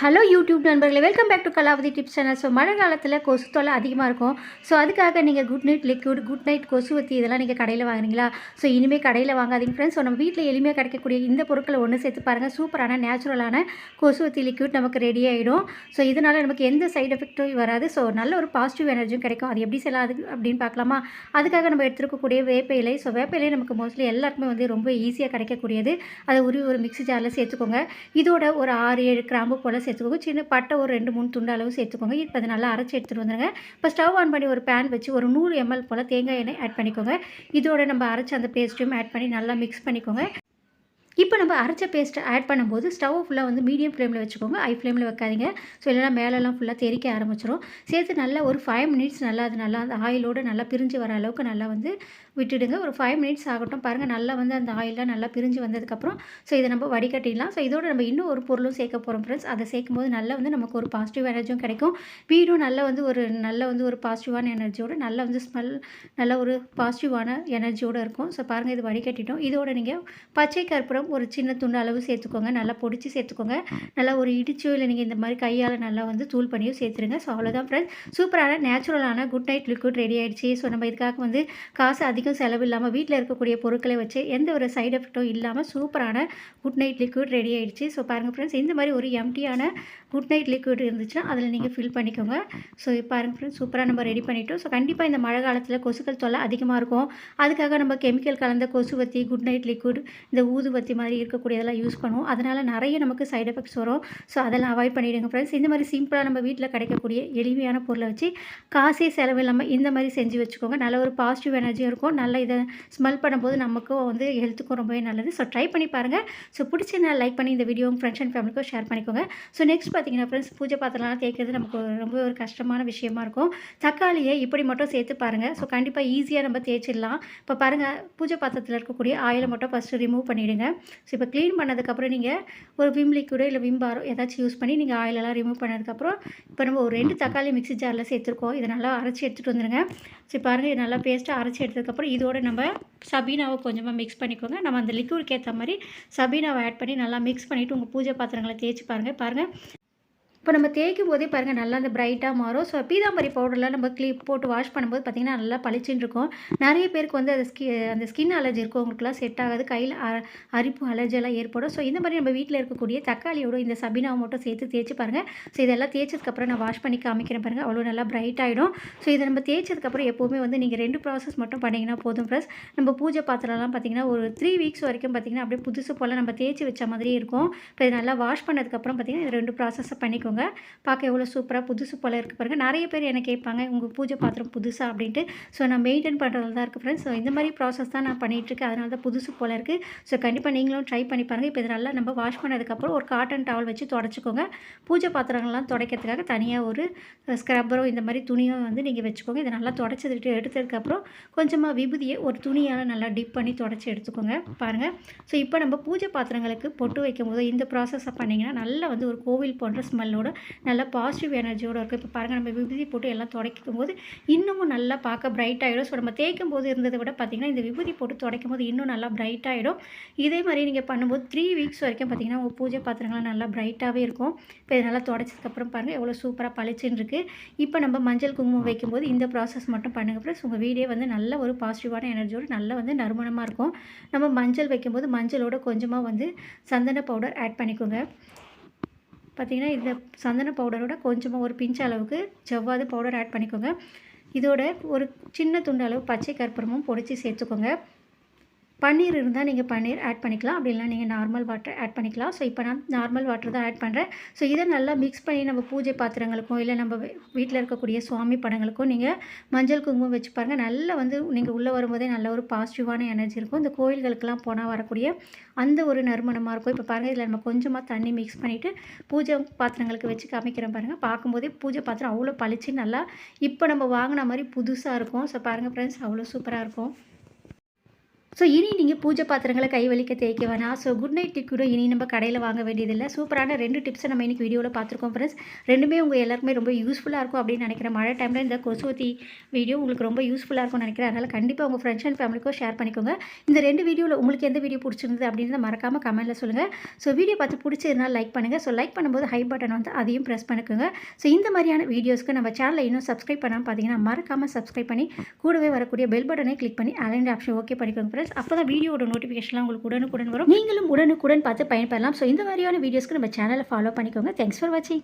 Hello YouTube நண்பர்களே. Welcome back to Kalavathi tips channel so மழை காலத்தில் கொசு தொல்லை அதிகமாக இருக்கும். ஸோ அதுக்காக நீங்கள் good night liquid good night கொசுவத்தி இதெல்லாம் நீங்கள் கடையில் வாங்குறீங்களா? ஸோ இனிமேல் கடையில் வாங்காதீங்க ஃப்ரெண்ட்ஸ் ஸோ நம்ம வீட்டில் எளிமையாக கிடைக்கக்கூடிய இந்த பொருட்களை ஒன்று சேர்த்து பாருங்கள் சூப்பரான நேச்சுரலான கொசுவத்தி லிக்விட் நமக்கு ரெடி ஆகிடும் ஸோ இதனால் நமக்கு எந்த சைடு எஃபெக்ட்டும் வராது. ஸோ நல்ல ஒரு பாசிட்டிவ் எனர்ஜியும் கிடைக்கும். அது எப்படி செய்யலாம் அது அப்படின்னு பார்க்கலாமா? அதுக்காக நம்ம எடுத்துருக்கக்கூடிய வேப்ப இலை. ஸோ வேப்ப இலை நமக்கு மோஸ்ட்லி எல்லாருக்குமே வந்து ரொம்ப ஈஸியாக கிடைக்கக்கூடியது. அதை உரி ஒரு மிக்ஸி ஜாரில் சேர்த்துக்கோங்க. இதோட ஒரு ஆறு ஏழு கிராம்பு போல் சேர்த்துக்கோங்க. சின்ன பட்டை ஒரு ரெண்டு மூணு துண்டு அளவு சேர்த்துக்கோங்க. இப்போ அதை நல்லா அரைச்சி எடுத்துகிட்டு வந்துடுங்க இப்போ ஸ்டவ் ஆன் பண்ணி ஒரு பேன் வச்சு ஒரு நூறு எம்எல் போல் தேங்காய் எண்ணெய் ஆட் பண்ணிக்கோங்க. இதோட நம்ம அரைச்ச அந்த பேஸ்ட்டையும் ஆட் பண்ணி நல்லா மிக்ஸ் பண்ணிக்கோங்க. இப்போ நம்ம அரைச்ச பேஸ்ட்டை ஆட் பண்ணும்போது ஸ்டவ் ஃபுல்லாக வந்து மீடியம் ஃப்ளேமில் வச்சுக்கோங்க. ஹை ஃப்ளேமில் வைக்காதீங்க. ஸோ இல்லைனா மேலெல்லாம் ஃபுல்லாக தெறிக்க ஆரம்பிச்சிடும் சேர்த்து நல்லா ஒரு ஃபைவ் மினிட்ஸ் நல்லா அது நல்லா அந்த ஆயிலோடு நல்லா பிரிஞ்சு வர அளவுக்கு நல்லா வந்து விட்டுடுங்க. ஒரு ஃபைவ் மினிட்ஸ் ஆகட்டும். பாருங்கள் நல்லா வந்து அந்த ஆயிலெலாம் நல்லா பிரிஞ்சு வந்ததுக்கப்புறம் ஸோ இதை நம்ம வடிகட்டிடலாம். ஸோ இதோட நம்ம இன்னும் ஒரு பொருளும் சேர்க்க போகிறோம் ஃப்ரெண்ட்ஸ் அதை சேர்க்கும் போது நல்லா வந்து நமக்கு ஒரு பாசிட்டிவ் எனர்ஜியும் கிடைக்கும். வீடும் நல்லா வந்து ஒரு நல்ல வந்து ஒரு பாசிட்டிவான எனர்ஜியோடு நல்ல வந்து ஸ்மெல் நல்ல ஒரு பாசிட்டிவான எனர்ஜியோடு இருக்கும். ஸோ பாருங்கள் இது வடிகட்டிட்டோம். இதோட நீங்கள் பச்சை கற்பூரம் ஒரு சின்ன துண்டு அளவு சேர்த்துக்கோங்க. நல்லா பொடிச்சு சேர்த்துக்கோங்க. நல்லா ஒரு இடிச்சோ இல்லை நீங்கள் இந்த மாதிரி கையால் நல்லா வந்து தூள் பண்ணியோ சேர்த்துருங்க. ஸோ அவ்வளோதான் ஃப்ரெண்ட்ஸ் சூப்பரான நேச்சுரலான குட் நைட் லிக்விட் ரெடி ஆகிடுச்சு ஸோ நம்ம இதுக்காக வந்து காசு அதிகம் செலவு இல்லாமல் வீட்டில் இருக்கக்கூடிய பொருட்களை வச்சு எந்த ஒரு சைடு எஃபெக்ட்டும் இல்லாமல் சூப்பரான குட் நைட் லிக்விட் ரெடி ஆகிடுச்சு ஸோ பாருங்கள் ஃப்ரெண்ட்ஸ் இந்த மாதிரி ஒரு எம்டியான குட் நைட் லிக்விட் இருந்துச்சுன்னா அதில் நீங்கள் ஃபில் பண்ணிக்கோங்க. ஸோ பாருங்கள் ஃப்ரெண்ட்ஸ் சூப்பராக நம்ம ரெடி பண்ணிட்டோம். ஸோ கண்டிப்பாக இந்த மழை காலத்தில் கொசுக்கள் தொல்லை அதிகமாக இருக்கும். அதுக்காக நம்ம கெமிக்கல் கலந்த கொசுவத்தி குட் நைட் லிக்விட் இந்த ஊதுவத்தி மாதிரி இருக்கக்கூடியதெல்லாம் யூஸ் பண்ணுவோம் அதனால் நிறைய நமக்கு சைட் எஃபெக்ட்ஸ் வரும். ஸோ அதெல்லாம் அவாய்ட் பண்ணிவிடுங்க ஃப்ரெண்ட்ஸ் இந்த மாதிரி சிம்பிளாக நம்ம வீட்டில் கிடைக்கக்கூடிய எளிமையான பொருளை வச்சு காசே செலவு இல்லாமல் இந்த மாதிரி செஞ்சு வச்சுக்கோங்க. நல்ல ஒரு பாசிட்டிவ் எனர்ஜியும் இருக்கும். நல்ல இதை ஸ்மெல் பண்ணும்போது நமக்கும் வந்து ஹெல்த்துக்கும் ரொம்பவே நல்லது. ஸோ ட்ரை பண்ணி பாருங்கள் ஸோ பிடிச்சி நான் லைக் பண்ணி இந்த வீடியோ ஃப்ரெண்ட்ஸ் அண்ட் ஃபேமிலிக்கும் ஷேர் பண்ணிக்கோங்க. ஸோ நெக்ஸ்ட் பார்த்தீங்கன்னா ஃப்ரெண்ட்ஸ் பூஜை பாத்திரம்லாம் தேய்க்கிறது நமக்கு ரொம்ப ஒரு கஷ்டமான விஷயமா இருக்கும். தக்காளியை இப்படி மட்டும் சேர்த்து பாருங்கள் ஸோ கண்டிப்பாக ஈஸியாக நம்ம தேய்ச்சிடலாம். இப்போ பாருங்கள் பூஜை பாத்திரத்தில் இருக்கக்கூடிய ஆயிலை மட்டும் ஃபஸ்ட்டு ரிமூவ் பண்ணிவிடுங்க ஸோ இப்போ க்ளீன் பண்ணதுக்கப்புறம் நீங்கள் ஒரு விம் லிக்விடோ இல்லை விம் பாரோ ஏதாச்சும் யூஸ் பண்ணி நீங்கள் ஆயிலெல்லாம் ரிமூவ் பண்ணதுக்கப்புறம் இப்போ நம்ம ஒரு ரெண்டு தக்காளி மிக்ஸி ஜாரில் சேர்த்துருக்கோம். இதை நல்லா அரைச்சி எடுத்துகிட்டு வந்துடுங்க சரி பாருங்கள் இது நல்லா பேஸ்ட்டாக அரைச்சி எடுத்ததுக்கப்புறம் இதோட நம்ம சபீனாவை கொஞ்சமாக மிக்ஸ் பண்ணிக்கோங்க. நம்ம அந்த லிக்விடுக்கு ஏற்ற மாதிரி சபீனாவை ஆட் பண்ணி நல்லா மிக்ஸ் பண்ணிவிட்டு உங்கள் பூஜை பாத்திரங்களை தேய்ச்சி பாருங்கள் பாருங்கள் இப்போ நம்ம தேய்க்கும் போதே பாருங்கள் நல்லா அந்த பிரைட்டாக மாறும். ஸோ பீதாம்பரி பவுடரில் நம்ம கிளிப் போட்டு வாஷ் பண்ணும்போது பார்த்திங்கன்னா நல்லா பளிச்சுன்னு இருக்கும். நிறைய பேருக்கு வந்து அந்த ஸ்கி அந்த ஸ்கின் அலர்ஜி இருக்கும் அவங்களுக்குலாம் செட் ஆகாது. கையில் அரிப்பு அலர்ஜி எல்லாம் ஏற்படும். ஸோ இந்த மாதிரி நம்ம வீட்டில் இருக்கக்கூடிய தக்காளியோட இந்த சபினாவை மட்டும் சேர்த்து தேய்ச்சி பாருங்கள் ஸோ இதெல்லாம் தேய்ச்சதுக்கப்புறம் நான் வாஷ் பண்ணி காமிக்கிறேன் பாருங்கள் அவ்வளோ நல்லா பிரைட் ஆகிடும் ஸோ இதை நம்ம தேய்ச்சதுக்கப்புறம் எப்போவுமே வந்து நீங்கள் ரெண்டு ப்ராசஸ் மட்டும் பண்ணிங்கன்னா போதும் ப்ளஸ் நம்ம பூஜை பாத்திரம்லாம் பார்த்திங்கன்னா ஒரு த்ரீ வீக்ஸ் வரைக்கும் பார்த்திங்கன்னா அப்படியே புதுசு போல் நம்ம தேய்ச்சி வச்ச மாதிரியே இருக்கும். இப்போ இது நல்லா வாஷ் பண்ணதுக்கப்புறம் பார்த்திங்கன்னா ரெண்டு ப்ராசஸை பண்ணிக்கோங்க. பார்க்க எவ்வளோ சூப்பராக புதுசு போல் இருக்குது பாருங்கள் நிறைய பேர் என்ன கேட்பாங்க உங்கள் பூஜை பாத்திரம் புதுசாக அப்படின்ட்டு. ஸோ நான் மெயின்டைன் பண்ணுறது தான் இருக்குது ஃப்ரெண்ட்ஸ் ஸோ இந்த மாதிரி ப்ராசஸ் தான் நான் பண்ணிகிட்ருக்கேன் அதனால தான் புதுசு போல் இருக்குது ஸோ கண்டிப்பாக நீங்களும் ட்ரை பண்ணி பாருங்கள் இப்போ இது நல்லா நம்ம வாஷ் பண்ணதுக்கப்புறம் ஒரு காட்டன் டவல் வச்சு தொடச்சிக்கோங்க. பூஜை பாத்திரங்கள்லாம் துடைக்கிறதுக்காக தனியாக ஒரு ஸ்க்ரப்பரோ இந்த மாதிரி துணியும் வந்து நீங்கள் வச்சுக்கோங்க. இதை நல்லா தொடச்சதுட்டு எடுத்ததுக்கப்புறம் கொஞ்சமாக விபூதியை ஒரு துணியால் நல்லா டிப் பண்ணி தொடச்சி எடுத்துக்கோங்க பாருங்கள் ஸோ இப்போ நம்ம பூஜை பாத்திரங்களுக்கு பொட்டு வைக்கும்போது இந்த ப்ராசஸை பண்ணிங்கன்னா நல்லா வந்து ஒரு கோவில் போன்ற ஸ்மெல்லோட நல்ல பாசிட்டிவ் எனர்ஜியோட இருக்கும். இப்போ பாருங்கள் நம்ம விபூதி போட்டு எல்லாம் துடைக்கும் போது இன்னமும் நல்லா பார்க்க பிரைட் ஆகிடும் ஸோ நம்ம தேய்க்கும் போது இருந்ததை விட பார்த்திங்கன்னா இந்த விபூதி போட்டு துடைக்கும் போது இன்னும் நல்லா பிரைட் ஆகிடும் இதே மாதிரி நீங்கள் பண்ணும்போது த்ரீ வீக்ஸ் வரைக்கும் பார்த்திங்கன்னா உங்கள் பூஜை பாத்திரங்கள்லாம் நல்லா பிரைட்டாகவே இருக்கும். இப்போ இது நல்லா துடைச்சதுக்கப்புறம் பாருங்கள் எவ்வளோ சூப்பராக பளிச்சுன்னு இருக்குது இப்போ நம்ம மஞ்சள் குங்குமம் வைக்கும்போது இந்த ப்ராசஸ் மட்டும் பண்ணுங்க. ப்ளஸ் உங்கள் வீடே வந்து நல்ல ஒரு பாசிட்டிவான எனர்ஜியோடு நல்ல வந்து நறுமணமாக இருக்கும். நம்ம மஞ்சள் வைக்கும்போது மஞ்சளோட கொஞ்சமாக வந்து சந்தன பவுடர் ஆட் பண்ணிக்கோங்க. பார்த்திங்கன்னா இந்த சந்தன பவுடரோட கொஞ்சமாக ஒரு பிஞ்ச் அளவுக்கு செவ்வாது பவுடர் ஆட் பண்ணிக்கோங்க. இதோட ஒரு சின்ன துண்டு அளவு பச்சை கற்பூரமும் பொடிச்சு சேர்த்துக்கோங்க. பன்னீர் இருந்தால் நீங்கள் பன்னீர் ஆட் பண்ணிக்கலாம். அப்படி இல்லைனா நீங்கள் நார்மல் வாட்டர் ஆட் பண்ணிக்கலாம். ஸோ இப்போ நான் நார்மல் வாட்டர் தான் ஆட் பண்ணுறேன் ஸோ இதை நல்லா மிக்ஸ் பண்ணி நம்ம பூஜை பாத்திரங்களுக்கும் இல்லை நம்ம வீட்டில் இருக்கக்கூடிய சுவாமி படங்களுக்கும் நீங்கள் மஞ்சள் குங்குமம் வச்சு பாருங்கள் நல்லா வந்து நீங்கள் உள்ளே வரும்போதே நல்ல ஒரு பாசிட்டிவான எனர்ஜி இருக்கும். இந்த கோயில்களுக்கெல்லாம் போனால் வரக்கூடிய அந்த ஒரு நறுமணமாக இருக்கும். இப்போ பாருங்கள் இதில் நம்ம கொஞ்சமாக தண்ணி மிக்ஸ் பண்ணிவிட்டு பூஜை பாத்திரங்களுக்கு வச்சு காமிக்கிறேன் பாருங்கள் பார்க்கும்போதே பூஜை பாத்திரம் அவ்வளோ பளிச்சு நல்லா இப்போ நம்ம வாங்கின மாதிரி புதுசாக இருக்கும். ஸோ பாருங்கள் ஃப்ரெண்ட்ஸ் அவ்வளோ சூப்பராக இருக்கும். ஸோ இனி நீங்கள் பூஜை பாத்திரங்களை கைவலிக்க தேய்க்க வேணாம். ஸோ குட் நைட் கூட இனி நம்ம கடையில் வாங்க வேண்டியதில்லை. சூப்பரான ரெண்டு டிப்ஸை நம்ம இன்றைக்கி வீடியோவில் பார்த்துருக்கோம் ஃப்ரெண்ட்ஸ் ரெண்டுமே உங்கள் எல்லாருக்குமே ரொம்ப யூஸ்ஃபுல்லாக இருக்கும் அப்படின்னு நினைக்கிறேன் மழை டைமில் இந்த கொசுவத்தி வீடியோ உங்களுக்கு ரொம்ப யூஸ்ஃபுல்லாக இருக்கும்னு நினைக்கிறேன். அதனால் கண்டிப்பாக உங்கள் ஃப்ரெண்ட்ஸ் அண்ட் ஃபேமிலிக்கும் ஷேர் பண்ணிக்கோங்க. இந்த ரெண்டு வீடியோவில் உங்களுக்கு எந்த வீடியோ பிடிச்சிருந்தது அப்படின்னு மறக்காமல் கமெண்ட்டில் சொல்லுங்கள் ஸோ வீடியோ பார்த்து பிடிச்சிருந்தால் லைக் பண்ணுங்கள் ஸோ லைக் பண்ணும்போது ஹை பட்டன் வந்து அதையும் ப்ரெஸ் பண்ணிக்கோங்க. ஸோ இந்த மாதிரியான வீடியோஸ்க்கு நம்ம சேனலை இன்னும் சப்ஸ்கிரைப் பண்ணாமல் பார்த்தீங்கன்னா மறக்காமல் சப்ஸ்கிரைப் பண்ணி கூடவே வரக்கூடிய பெல் பட்டனை கிளிக் பண்ணி அலைண்ட் ஆப்ஷன் ஓகே பண்ணிக்கோங்க ஃப்ரெண்ட்ஸ் அப்போ தான் வீடியோட நோட்டிஃபிகேஷன்லாம் உங்களுக்கு உடனுக்குடன் வரும். நீங்களும் உடனுக்குடன் பார்த்து பயன்பெறலாம். ஸோ இந்த மாதிரியான வீடியோஸ்க்கு நம்ம சேனலை ஃபாலோ பண்ணிக்கோங்க. தேங்க்ஸ் ஃபார் வாட்சிங்